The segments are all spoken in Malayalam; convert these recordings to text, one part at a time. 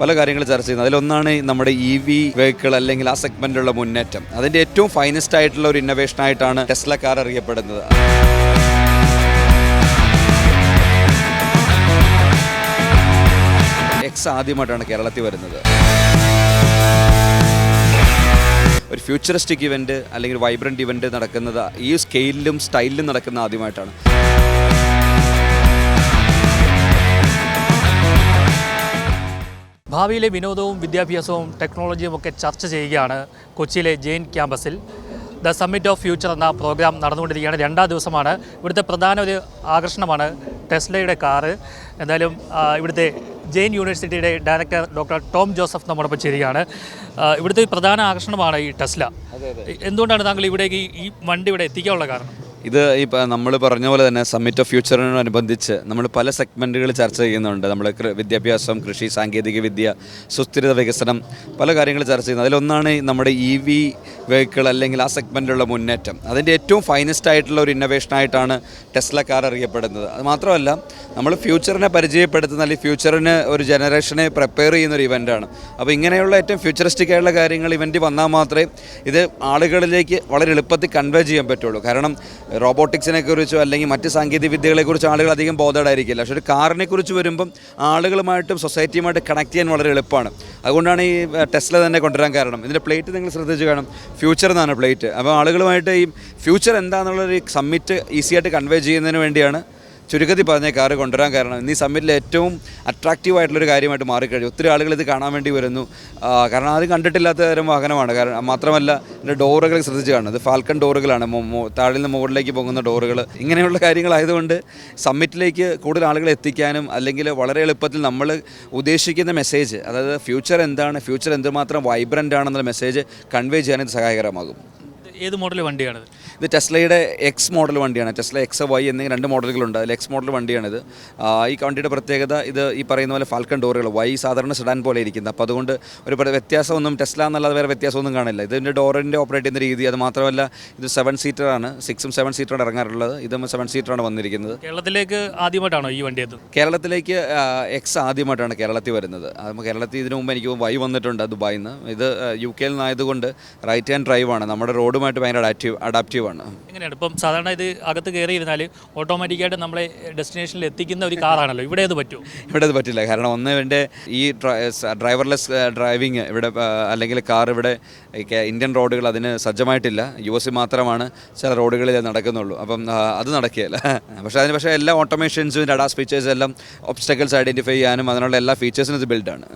പല കാര്യങ്ങൾ ചർച്ച ചെയ്യുന്നത് അതിലൊന്നാണ് നമ്മുടെ ഇ വി വെഹിക്കിൾ അല്ലെങ്കിൽ ആ സെഗ്മെന്റിലുള്ള മുന്നേറ്റം. അതിന്റെ ഏറ്റവും ഫൈനസ്റ്റ് ആയിട്ടുള്ള ഒരു ഇന്നോവേഷൻ ആയിട്ടാണ് ടെസ്ല കാർ അറിയപ്പെടുന്നത്. എക്സ് ആദ്യമായിട്ടാണ് കേരളത്തിൽ വരുന്നത്. ഒരു ഫ്യൂച്ചറിസ്റ്റിക് ഇവന്റ് അല്ലെങ്കിൽ വൈബ്രന്റ് ഇവന്റ് നടക്കുന്നത് ഈ സ്കെയിലിലും സ്റ്റൈലിലും നടക്കുന്ന ആദ്യമായിട്ടാണ്. ഭാവിയിലെ വിനോദവും വിദ്യാഭ്യാസവും ടെക്നോളജിയും ഒക്കെ ചർച്ച ചെയ്യുകയാണ് കൊച്ചിയിലെ ജെയിൻ ക്യാമ്പസിൽ. ദ സമ്മിറ്റ് ഓഫ് ഫ്യൂച്ചർ എന്ന പ്രോഗ്രാം നടന്നുകൊണ്ടിരിക്കുകയാണ്. രണ്ടാം ദിവസമാണ്. ഇവിടുത്തെ പ്രധാന ഒരു ആകർഷണമാണ് ടെസ്ലയുടെ കാറ്. എന്തായാലും ഇവിടുത്തെ ജെയിൻ യൂണിവേഴ്സിറ്റിയുടെ ഡയറക്ടർ ഡോക്ടർ ടോം ജോസഫ് നമ്മോടൊപ്പം ചേരുകയാണ്. ഇവിടുത്തെ പ്രധാന ആകർഷണമാണ് ഈ ടെസ്ല. എന്തുകൊണ്ടാണ് താങ്കൾ ഇവിടേക്ക് ഈ വണ്ടി ഇവിടെ എത്തിക്കാനുള്ള കാരണം? ഇത് ഇപ്പോൾ നമ്മൾ പറഞ്ഞ പോലെ തന്നെ സമ്മിറ്റ് ഓഫ് ഫ്യൂച്ചറിനോടനുബന്ധിച്ച് നമ്മൾ പല സെഗ്മെന്റുകൾ ചർച്ച ചെയ്യുന്നുണ്ട്. നമ്മൾ വിദ്യാഭ്യാസം കൃഷി സാങ്കേതിക വിദ്യ സുസ്ഥിരത വികസനം പല കാര്യങ്ങൾ ചർച്ച ചെയ്യുന്നത് അതിലൊന്നാണ് നമ്മുടെ ഇ വി വെഹിക്കിൾ അല്ലെങ്കിൽ ആ സെഗ്മെന്റിലുള്ള മുന്നേറ്റം. അതിന്റെ ഏറ്റവും ഫൈനസ്റ്റ് ആയിട്ടുള്ള ഒരു ഇന്നോവേഷനായിട്ടാണ് ടെസ്ല കാർ അറിയപ്പെടുന്നത്. അത് മാത്രമല്ല നമ്മൾ ഫ്യൂച്ചറിനെ പരിചയപ്പെടുത്തുന്ന അല്ലെങ്കിൽ ഫ്യൂച്ചറിന് ഒരു ജനറേഷനെ പ്രിപ്പയർ ചെയ്യുന്ന ഒരു ഇവന്റാണ് അപ്പോൾ ഇങ്ങനെയുള്ള ഏറ്റവും ഫ്യൂച്ചറിസ്റ്റിക് ആയിട്ടുള്ള കാര്യങ്ങൾ ഇവന്റ് വന്നാൽ മാത്രമേ ഇത് ആളുകളിലേക്ക് വളരെ എളുപ്പത്തിൽ കൺവേ ചെയ്യാൻ പറ്റുള്ളൂ. കാരണം റോബോട്ടിക്സിനെ കുറിച്ചോ അല്ലെങ്കിൽ മറ്റ് സാങ്കേതിക വിദ്യകളെക്കുറിച്ച് ആളുകൾ അധികം ബോധേഡായിരിക്കില്ല പക്ഷേ ഒരു കാറിനെ കുറിച്ച് വരുമ്പം ആളുകളുമായിട്ടും സൊസൈറ്റിയുമായിട്ട് കണക്ട് ചെയ്യാൻ വളരെ എളുപ്പമാണ്. അതുകൊണ്ടാണ് ഈ ടെസ്ല തന്നെ കൊണ്ടുവരാൻ കാരണം. ഇതിന്റെ പ്ലേറ്റ് നിങ്ങൾ ശ്രദ്ധിച്ച് കാണും. ഫ്യൂച്ചർ എന്നാണ് പ്ലേറ്റ്. അപ്പോൾ ആളുകളുമായിട്ട് ഈ ഫ്യൂച്ചർ എന്താണെന്നുള്ളൊരു സമ്മിറ്റ് ഈസിയായിട്ട് കൺവേ ചെയ്യുന്നതിന് വേണ്ടിയാണ് ചുരുക്കത്തിൽ പറഞ്ഞ കാറ് കൊണ്ടുവരാൻ കാരണം ഇന്ന് ഈ സമ്മിറ്റിൽ ഏറ്റവും അട്രാക്റ്റീവ് ആയിട്ടുള്ളൊരു കാര്യമായിട്ട് മാറിക്കഴിഞ്ഞു. ഒത്തിരി ആളുകൾ ഇത് കാണാൻ വേണ്ടി വരുന്നു. കാരണം ആരും കണ്ടിട്ടില്ലാത്ത തരം വാഹനമാണ്. കാരണം മാത്രമല്ല എന്റെ ഡോറുകൾ ശ്രദ്ധിച്ച് കാണുന്നത് ഫാൽക്കൺ ഡോറുകളാണ്. താഴിൽ നിന്ന് മുകളിലേക്ക് പോകുന്ന ഡോറുകൾ ഇങ്ങനെയുള്ള കാര്യങ്ങളായതുകൊണ്ട് സമ്മിറ്റിലേക്ക് കൂടുതൽ ആളുകളെ എത്തിക്കാനും അല്ലെങ്കിൽ വളരെ എളുപ്പത്തിൽ നമ്മൾ ഉദ്ദേശിക്കുന്ന മെസ്സേജ് അതായത് ഫ്യൂച്ചർ എന്താണ് ഫ്യൂച്ചർ എന്തുമാത്രം വൈബ്രന്റ് ആണെന്നുള്ള മെസ്സേജ് കൺവേ ചെയ്യാൻ ഇത് സഹായകരമാകും. ഏത് മോഡൽ വണ്ടിയാണിത്? ഇത് ടെസ്ലയുടെ എക്സ് മോഡൽ വണ്ടിയാണ്. ടെസ്ല എക്സ് വൈ എന്നീ രണ്ട് മോഡലുകളുണ്ട്. അതിൽ എക്സ് മോഡൽ വണ്ടിയാണിത്. ഈ വണ്ടിയുടെ പ്രത്യേകത ഇത് ഈ പറയുന്ന പോലെ ഫാൽക്കൺ ഡോറുകൾ വൈ സാധാരണ സെഡാൻ പോലെ ഇരിക്കുന്നത്. അപ്പോൾ അതുകൊണ്ട് ഒരു വ്യത്യാസമൊന്നും ടെസ്ല എന്നല്ലാതെ വേറെ വ്യത്യാസമൊന്നും കാണില്ല. ഇതിന്റെ ഡോറിന്റെ ഓപ്പറേറ്റ് ചെയ്യുന്ന രീതി അത് മാത്രമല്ല ഇത് സെവൻ സീറ്ററാണ് സിക്സും സെവൻ സീറ്ററാണ് ഇറങ്ങാറുള്ളത്. ഇതും സെവൻ സീറ്ററാണ് വന്നിരിക്കുന്നത്. കേരളത്തിലേക്ക് ആദ്യമായിട്ടാണോ ഈ വണ്ടി എത്തുന്നത്? കേരളത്തിലേക്ക് എക്സ് ആദ്യമായിട്ടാണ് കേരളത്തിൽ വരുന്നത്. അത് കേരളത്തിൽ ഇതിനു മുമ്പ് എനിക്ക് വൈ വന്നിട്ടുണ്ട്. ദുബായിൽ നിന്ന് ഇത് യു കെയിൽ നിന്നായതുകൊണ്ട് റൈറ്റ് ഹാൻഡ് ഡ്രൈവാണ് നമ്മുടെ നമ്മുടെ റോഡുമായിട്ട് ഭയങ്കര അഡാപ്റ്റീവ് അഡാപ്റ്റീവാണ് എങ്ങനെയാണ്? ഇപ്പം സാധാരണ ഇത് അകത്ത് കയറി ഇരുന്നാൽ ഓട്ടോമാറ്റിക്കായിട്ട് നമ്മളെ ഡെസ്റ്റിനേഷനിൽ എത്തിക്കുന്ന ഒരു കാറാണല്ലോ ഇവിടെ അത് പറ്റും ഇവിടെ അത് പറ്റില്ല. കാരണം ഒന്ന് ഇവന്റെ ഈ ഡ്രൈവർലെസ് ഡ്രൈവിങ് ഇവിടെ അല്ലെങ്കിൽ കാർ ഇവിടെ ഇന്ത്യൻ റോഡുകൾ അതിന് സജ്ജമായിട്ടില്ല. യു എസ് മാത്രമാണ് ചില റോഡുകളിൽ നടക്കുന്നുള്ളൂ. അപ്പം അത് നടക്കുകയില്ല. പക്ഷേ അതിന് പക്ഷേ എല്ലാ ഓട്ടോമേഷൻസും അഡാസ് ഫീച്ചേഴ്സ് എല്ലാം ഒബ്സ്റ്റക്കിൾസ് ഐഡന്റിഫൈ ചെയ്യാനും അതിനുള്ള എല്ലാ ഫീച്ചേഴ്സിനും ഇത് ബിൽഡാണ്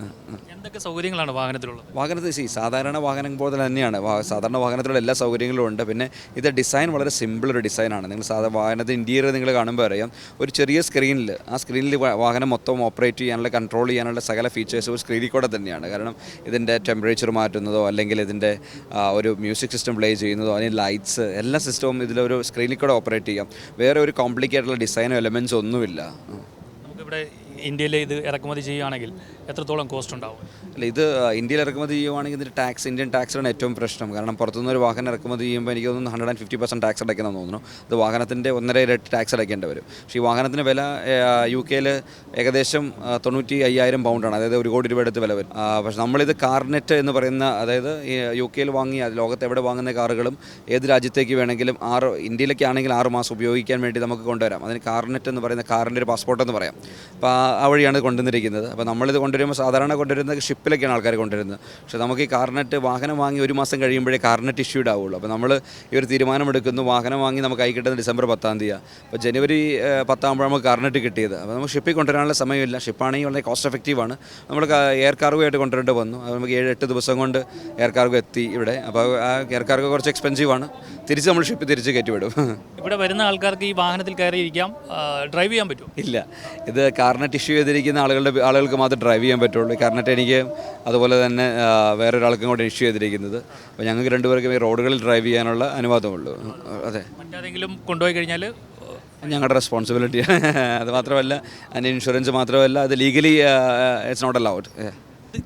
എന്തൊക്കെ സൗകര്യങ്ങളാണ് വാഹനത്തിലുള്ളത്? വാഹനത്തിൽ സി സാധാരണ വാഹനം പോലെ തന്നെയാണ്. സാധാരണ വാഹനത്തിലുള്ള എല്ലാ സൗകര്യങ്ങളും ഉണ്ട്. പിന്നെ ഇത് ഡിസൈൻ വളരെ സിമ്പിൾ ഒരു ഡിസൈനാണ് നിങ്ങൾ സാധാരണ വാഹനത്തിന്റെ ഇന്റീരിയർ നിങ്ങൾ കാണുമ്പോൾ അറിയാം. ഒരു ചെറിയ സ്ക്രീനിൽ ആ സ്ക്രീനിൽ വാഹനം മൊത്തം ഓപ്പറേറ്റ് ചെയ്യാനുള്ള കൺട്രോൾ ചെയ്യാനുള്ള സകല ഫീച്ചേഴ്സ് ഒരു സ്ക്രീനിൽ കൂടെ തന്നെയാണ്. കാരണം ഇതിന്റെ ടെമ്പറേച്ചർ മാറ്റുന്നതോ അല്ലെങ്കിൽ ഇതിന്റെ ഒരു മ്യൂസിക് സിസ്റ്റം പ്ലേ ചെയ്യുന്നതോ അല്ലെങ്കിൽ ലൈറ്റ്സ് എല്ലാ സിസ്റ്റവും ഇതിലൊരു സ്ക്രീനിൽ കൂടെ ഓപ്പറേറ്റ് ചെയ്യാം. വേറെ ഒരു കോംപ്ലിക്കേറ്റഡ് ഡിസൈനോ എലമെന്റ്സോ ഒന്നുമില്ല. നമുക്കിവിടെ ഇന്ത്യയിൽ ഇത് ഇറക്കുമതി ചെയ്യുകയാണെങ്കിൽ എത്രത്തോളം കോസ്റ്റ് ഉണ്ടാവും? അല്ല ഇത് ഇന്ത്യയിൽ ഇറക്കുമതി ചെയ്യുവാണെങ്കിൽ ഇതിന്റെ ടാക്സ് ഇന്ത്യൻ ടാക്സാണ് ഏറ്റവും പ്രശ്നം. കാരണം പുറത്തുനിന്ന് ഒരു വാഹനം ഇറക്കുമതി ചെയ്യുമ്പോൾ എനിക്ക് തോന്നുന്നു hundred and fifty percent tax അടയ്ക്കണം തോന്നുന്നു. അത് വാഹനത്തിന്റെ ഒന്നര ഇരട്ടി ടാക്സ് അടയ്ക്കേണ്ടി വരും. പക്ഷേ ഈ വാഹനത്തിന് വില യു കെയിൽ ഏകദേശം തൊണ്ണൂറ്റി അയ്യായിരം പൗണ്ടാണ് അതായത് ഒരു കോടി രൂപ അടുത്ത് വില വരും. പക്ഷേ നമ്മളിത് കാർനെറ്റ് എന്ന് പറയുന്ന അതായത് യു കെയിൽ വാങ്ങിയ ലോകത്ത് എവിടെ വാങ്ങുന്ന കാറുകളും ഏത് രാജ്യത്തേക്ക് വേണമെങ്കിലും ആറ് ഇന്ത്യയിലേക്കാണെങ്കിൽ ആറ് മാസം ഉപയോഗിക്കാൻ വേണ്ടി നമുക്ക് കൊണ്ടുവരാം. അതിന് കാർനെറ്റ് എന്ന് പറയുന്ന കാറിന്റെ ഒരു പാസ്പോർട്ട് എന്ന് പറയാം. അപ്പോൾ ആ ആ വഴിയാണ് കൊണ്ടുവന്നിരിക്കുന്നത്. അപ്പോൾ നമ്മളിത് കൊണ്ടുവരുമ്പോൾ സാധാരണ കൊണ്ടുവരുന്നത് ഷിപ്പിലൊക്കെയാണ് ആൾക്കാർ കൊണ്ടുവരുന്നത്. പക്ഷേ നമുക്ക് ഈ കാർനെറ്റ് വാഹനം വാങ്ങി ഒരു മാസം കഴിയുമ്പോഴേ കാർനെറ്റ് ഇഷ്യൂഡ് ആവുള്ളൂ അപ്പോൾ നമ്മൾ ഈ ഒരു തീരുമാനമെടുക്കുന്നു. വാഹനം വാങ്ങി നമുക്ക് കൈ കിട്ടുന്നത് ഡിസംബർ പത്താം തീയതി അപ്പോൾ ജനുവരി പത്താകുമ്പോഴാണ് നമുക്ക് കാർനെറ്റ് കിട്ടിയത്. അപ്പോൾ നമുക്ക് ഷിപ്പിൽ കൊണ്ടുവരാനുള്ള സമയമില്ല. ഷിപ്പാണെങ്കിൽ വളരെ കോസ്റ്റ് എഫക്റ്റീവാണ് നമ്മൾ എയർ കാർഗോ ആയിട്ട് കൊണ്ടുവരേണ്ടി വന്നു. അത് നമുക്ക് ഏഴ് എട്ട് ദിവസം കൊണ്ട് എയർ കാർഗോ എത്തി ഇവിടെ. അപ്പോൾ ആ എയർ കാർഗോ കുറച്ച് എക്സ്പെൻസീവാണ് തിരിച്ച് നമ്മൾ ഷിപ്പ് തിരിച്ച് കയറ്റിവിടും. ഇവിടെ വരുന്ന ആൾക്കാർക്ക് ഈ വാഹനത്തിൽ കയറിയിരിക്കാം ഡ്രൈവ് ചെയ്യാൻ പറ്റുമോ? ഇല്ല. ഇത് കാർനെറ്റ് ഇഷ്യൂ ചെയ്തിരിക്കുന്ന ആളുകളുടെ ആളുകൾക്ക് മാത്രം ഡ്രൈവ് ചെയ്യാൻ പറ്റുള്ളൂ. കാരണം എനിക്ക് അതുപോലെ തന്നെ വേറെ വേറൊരാൾക്കും കൂടെ ഇഷ്യൂ ചെയ്തിരിക്കുന്നത്. അപ്പോൾ ഞങ്ങൾക്ക് രണ്ടുപേർക്കും ഈ റോഡുകളിൽ ഡ്രൈവ് ചെയ്യാനുള്ള അനുവാദമുള്ളൂ. അതെ. മറ്റാരെങ്കിലും കൊണ്ടുപോയി കഴിഞ്ഞാൽ ഞങ്ങളുടെ റെസ്പോൺസിബിലിറ്റിയാണ് അത് മാത്രമല്ല അതിന്റെ ഇൻഷുറൻസ് മാത്രമല്ല അത് ലീഗലി ഇറ്റ്സ് നോട്ട് അലൗഡ്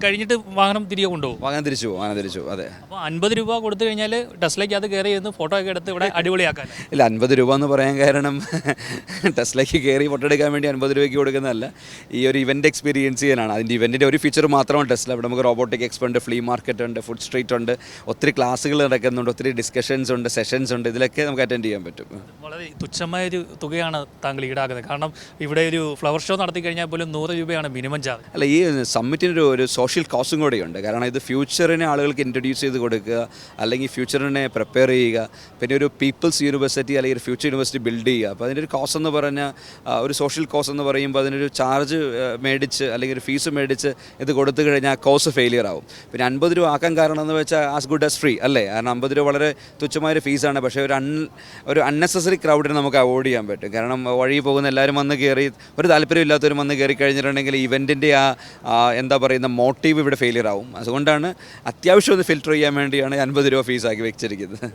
കഴിഞ്ഞിട്ട് വാഹനം തിരികെ കൊണ്ടുപോകും. വാഹനം തിരിച്ചു വാങ്ങാൻ തിരിച്ചു അതെ. അപ്പോൾ അൻപത് രൂപ കൊടുത്തു കഴിഞ്ഞാൽ ടെസ്ലയ്ക്ക് അത് കയറി ഇരുന്ന് ഫോട്ടോ ഒക്കെ എടുത്ത് ഇവിടെ അടിപൊളിയാക്കാൻ. ഇല്ല അൻപത് രൂപ എന്ന് പറയാൻ കാരണം ടെസ്ലയ്ക്ക് കയറി ഫോട്ടോ എടുക്കാൻ വേണ്ടി അൻപത് രൂപയ്ക്ക് കൊടുക്കുന്നതല്ല. ഈ ഒരു ഇവന്റ് എക്സ്പീരിയൻസ് ചെയ്യാനാണ്. അതിന്റെ ഇവന്റിന്റെ ഒരു ഫീച്ചർ മാത്രമാണ് ടെസ്ല. ഇവിടെ നമുക്ക് റോബോട്ടിക് എക്സ്പോ ഉണ്ട് ഫ്ലീ മാർക്കറ്റ് ഉണ്ട് ഫുഡ് സ്ട്രീറ്റ് ഉണ്ട്. ഒത്തിരി ക്ലാസ്സുകൾ നടക്കുന്നുണ്ട് ഒത്തിരി ഡിസ്കഷൻസ് ഉണ്ട് സെഷൻസ് ഉണ്ട്. ഇതിലൊക്കെ നമുക്ക് അറ്റൻഡ് ചെയ്യാൻ പറ്റും. വളരെ തുച്ഛമായ ഒരു തുകയാണ് താങ്കൾ ഈടാക്കുന്നത്. കാരണം ഇവിടെ ഒരു ഫ്ലവർ ഷോ നടത്തി കഴിഞ്ഞാൽ പോലും നൂറ് രൂപയാണ് മിനിമം ചാർജ് അല്ല ഈ സമ്മിറ്റിനൊരു ഒരു സോഷ്യൽ കോസും കൂടെയുണ്ട് കാരണം ഇത് ഫ്യൂച്ചറിനെ ആളുകൾക്ക് ഇൻട്രൊഡ്യൂസ് ചെയ്ത് കൊടുക്കുക അല്ലെങ്കിൽ ഫ്യൂച്ചറിനെ പ്രിപ്പയർ ചെയ്യുക പിന്നെ ഒരു പീപ്പിൾസ് യൂണിവേഴ്സിറ്റി അല്ലെങ്കിൽ ഒരു ഫ്യൂച്ചർ യൂണിവേഴ്സിറ്റി ബിൽഡ് ചെയ്യുക. അപ്പോൾ അതിന്റെ ഒരു കോസ് എന്ന് പറഞ്ഞാൽ ഒരു സോഷ്യൽ കോസ് എന്ന് പറയുമ്പോൾ അതിനൊരു ചാർജ് മേടിച്ച് അല്ലെങ്കിൽ ഒരു ഫീസ് മേടിച്ച് ഇത് കൊടുത്തു കഴിഞ്ഞാൽ ആ കോസ് ഫെയിലിയർ ആവും. പിന്നെ അൻപത് രൂപ ആക്കാൻ കാരണം എന്ന് വെച്ചാൽ ആസ് ഗുഡ് ആസ് ഫ്രീ അല്ലേ? കാരണം അമ്പത് രൂപ വളരെ തുച്ഛമായ ഒരു ഫീസാണ് പക്ഷേ ഒരു അൺ ഒരു അൺനെസസറി ക്രൗഡിനെ നമുക്ക് അവോയ്ഡ് ചെയ്യാൻ പറ്റും. കാരണം വഴി പോകുന്ന എല്ലാവരും വന്ന് കയറി ഒരു താല്പര്യമില്ലാത്തവരും വന്ന് കയറി കഴിഞ്ഞിട്ടുണ്ടെങ്കിൽ ഇവന്റിന്റെ ആ എന്താ പറയുന്ന മോട്ടീവ് ഇവിടെ ഫെയിലിയർ ആവും. അതുകൊണ്ടാണ് അത്യാവശ്യം ഒന്ന് ഫിൽറ്റർ ചെയ്യാൻ വേണ്ടിയാണ് അൻപത് രൂപ ഫീസ് ആക്കി വെച്ചിരിക്കുന്നത്.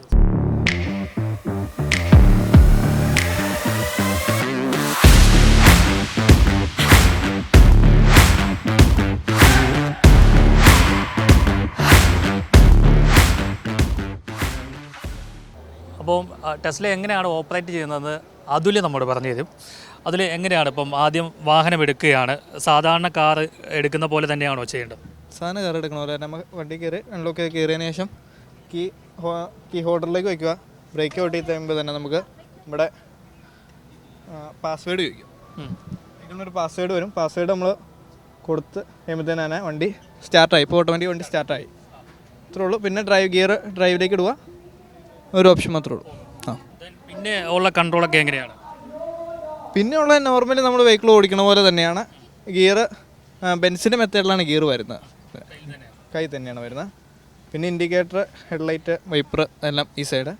അപ്പോൾ ടെസ്ല എങ്ങനെയാണ് ഓപ്പറേറ്റ് ചെയ്യുന്നത്? അതുല്യ നമ്മോട് പറഞ്ഞു തരും. അതിൽ എങ്ങനെയാണ് ഇപ്പം ആദ്യം വാഹനം എടുക്കുകയാണ്? സാധാരണ കാർ എടുക്കുന്ന പോലെ തന്നെയാണോ ചെയ്യേണ്ടത്? സാധാരണ കാർ എടുക്കണ പോലെ നമ്മൾ വണ്ടി കയറി അൺലോക്ക് കയറിയതിന് ശേഷം കീ ഹോ- കീ ഹോൾഡറിലേക്ക് വയ്ക്കുക. ബ്രേക്ക് ഔട്ട് ചെയ്ത് കഴിയുമ്പോൾ തന്നെ നമുക്ക് ഇവിടെ പാസ്വേഡ് ചോദിക്കും. ഇതിനൊരു പാസ്വേഡ് വരും. പാസ്വേഡ് നമ്മൾ കൊടുത്ത് കഴിയുമ്പോഴത്തേന് തന്നെ വണ്ടി സ്റ്റാർട്ടായി. ഇപ്പോൾ ഓട്ടോമാറ്റിക് വണ്ടി സ്റ്റാർട്ടായി. ഇത്രേ ഉള്ളൂ. പിന്നെ ഡ്രൈവ് ഗിയർ ഡ്രൈവിലേക്ക് ഇടുക. ഒരു ഓപ്ഷൻ മാത്രമേ ഉള്ളൂ. പിന്നെ ഉള്ള കൺട്രോളൊക്കെ എങ്ങനെയാണ്? പിന്നെയുള്ള നോർമലി നമ്മൾ വെഹിക്കിൾ ഓടിക്കണ പോലെ തന്നെയാണ്. ഗിയർ ബെൻസിന്റെ മെത്തേഡിലാണ് ഗിയർ വരുന്നത്. കൈ തന്നെയാണ് വരുന്നത്. പിന്നെ ഇൻഡിക്കേറ്റർ ഹെഡ്ലൈറ്റ് വൈപ്പർ എല്ലാം ഈ സൈഡ്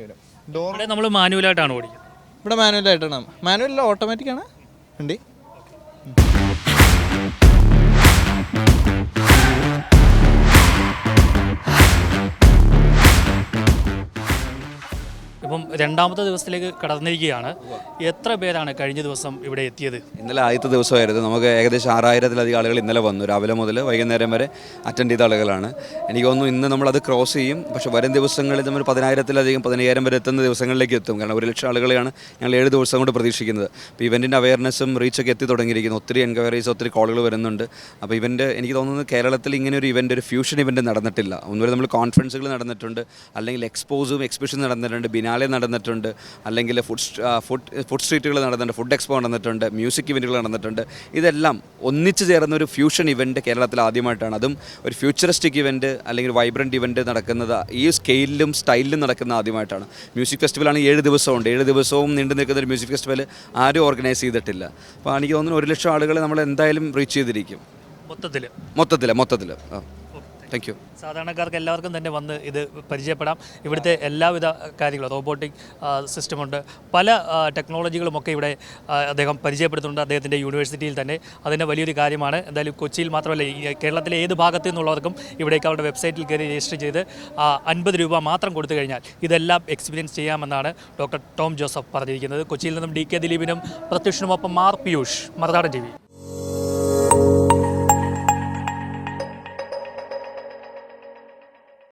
വരും. ഡോർ നമ്മൾ മാനുവലായിട്ടാണ് ഓടിക്കുന്നത്. ഇവിടെ മാനുവലായിട്ടാണ് മാനുവലല്ല ഓട്ടോമാറ്റിക്കാണ് വണ്ടി. ഇപ്പം രണ്ടാമത്തെ ദിവസത്തിലേക്ക് കടന്നിരിക്കുകയാണ്. എത്ര പേരാണ് കഴിഞ്ഞ ദിവസം ഇവിടെ എത്തിയത്? ഇന്നലെ ആദ്യത്തെ ദിവസമായിരുന്നു. നമുക്ക് ഏകദേശം ആറായിരത്തിലധികം ആളുകൾ ഇന്നലെ വന്നു. രാവിലെ മുതൽ വൈകുന്നേരം വരെ അറ്റൻഡ് ചെയ്ത ആളുകളാണ്. എനിക്ക് തോന്നുന്നു ഇന്ന് നമ്മളത് ക്രോസ് ചെയ്യും. പക്ഷെ വരും ദിവസങ്ങളിൽ നമ്മൾ പതിനായിരത്തിലധികം പതിനയ്യായിരം വരെ എത്തുന്ന ദിവസങ്ങളിലേക്ക് എത്തും. കാരണം ഒരു ലക്ഷം ആളുകളെയാണ് ഞങ്ങൾ ഏഴ് ദിവസം കൊണ്ട് പ്രതീക്ഷിക്കുന്നത്. അപ്പോൾ ഇവന്റിന്റെ അവയർനെസ്സും റീച്ചൊക്കെ എത്തി തുടങ്ങിയിരിക്കുന്നു. ഒത്തിരി എൻക്വയറീസ് ഒത്തിരി കോളുകൾ വരുന്നുണ്ട്. അപ്പോൾ ഇവന്റ് എനിക്ക് തോന്നുന്നത് കേരളത്തിൽ ഇങ്ങനെ ഒരു ഇവന്റ് ഒരു ഫ്യൂഷൻ ഇവന്റ് നടന്നിട്ടില്ല. ഒന്നുവരെ നമ്മൾ കോൺഫറൻസുകൾ നടന്നിട്ടുണ്ട്. അല്ലെങ്കിൽ എക്സ്പോസും എക്സിബിഷൻ നടന്നിട്ടുണ്ട്. ബിനാലെ നടന്നിട്ടുണ്ട്. അല്ലെങ്കിൽ ഫുഡ് ഫുഡ് ഫുഡ് സ്ട്രീറ്റുകൾ നടന്നിട്ടുണ്ട് ഫുഡ് എക്സ്പോ നടന്നിട്ടുണ്ട് മ്യൂസിക് ഇവന്റുകൾ നടന്നിട്ടുണ്ട്. ഇതെല്ലാം ഒന്നിച്ചു ചേർന്ന ഒരു ഫ്യൂഷൻ ഇവന്റ് കേരളത്തിൽ ആദ്യമായിട്ടാണ്. അതും ഒരു ഫ്യൂച്ചറിസ്റ്റിക് ഇവന്റ് അല്ലെങ്കിൽ വൈബ്രന്റ് ഇവന്റ് നടക്കുന്നത് ഈ സ്കെയിലിലും സ്റ്റൈലിലും നടക്കുന്ന ആദ്യമായിട്ടാണ്. മ്യൂസിക് ഫെസ്റ്റിവലാണ് ഏഴ് ദിവസമുണ്ട്. ഏഴ് ദിവസവും നീണ്ടു നിൽക്കുന്ന ഒരു മ്യൂസിക് ഫെസ്റ്റിവൽ ആരും ഓർഗനൈസ് ചെയ്തിട്ടില്ല. അപ്പോൾ എനിക്ക് തോന്നുന്നു ഒരു ലക്ഷം ആളുകളെ നമ്മൾ എന്തായാലും റീച്ച് ചെയ്തിരിക്കും. മൊത്തത്തിൽ മൊത്തത്തിൽ മൊത്തത്തിൽ ആ. താങ്ക് യു സാധാരണക്കാർക്ക് എല്ലാവർക്കും തന്നെ വന്ന് ഇത് പരിചയപ്പെടാം. ഇവിടുത്തെ എല്ലാവിധ കാര്യങ്ങളും റോബോട്ടിക് സിസ്റ്റമുണ്ട് പല ടെക്നോളജികളും ടെക്നോളജികളുമൊക്കെ ഇവിടെ അദ്ദേഹം പരിചയപ്പെടുത്തുന്നുണ്ട് അദ്ദേഹത്തിന്റെ യൂണിവേഴ്സിറ്റിയിൽ തന്നെ. അതിന്റെ വലിയൊരു കാര്യമാണ് എന്തായാലും കൊച്ചിയിൽ മാത്രമല്ല കേരളത്തിലെ ഏത് ഭാഗത്തു നിന്നുള്ളവർക്കും ഇവിടേക്ക് അവരുടെ വെബ്സൈറ്റിൽ കയറി രജിസ്റ്റർ ചെയ്ത് അൻപത് രൂപ മാത്രം കൊടുത്തു കഴിഞ്ഞാൽ ഇതെല്ലാം എക്സ്പീരിയൻസ് ചെയ്യാമെന്നാണ് ഡോക്ടർ ടോം ജോസഫ് പറഞ്ഞിരിക്കുന്നത്. കൊച്ചിയിൽ നിന്നും ഡി കെ ദിലീപിനും പ്രത്യക്ഷനുമൊപ്പം ആർ പിയൂഷ് മറുനാടൻ ടി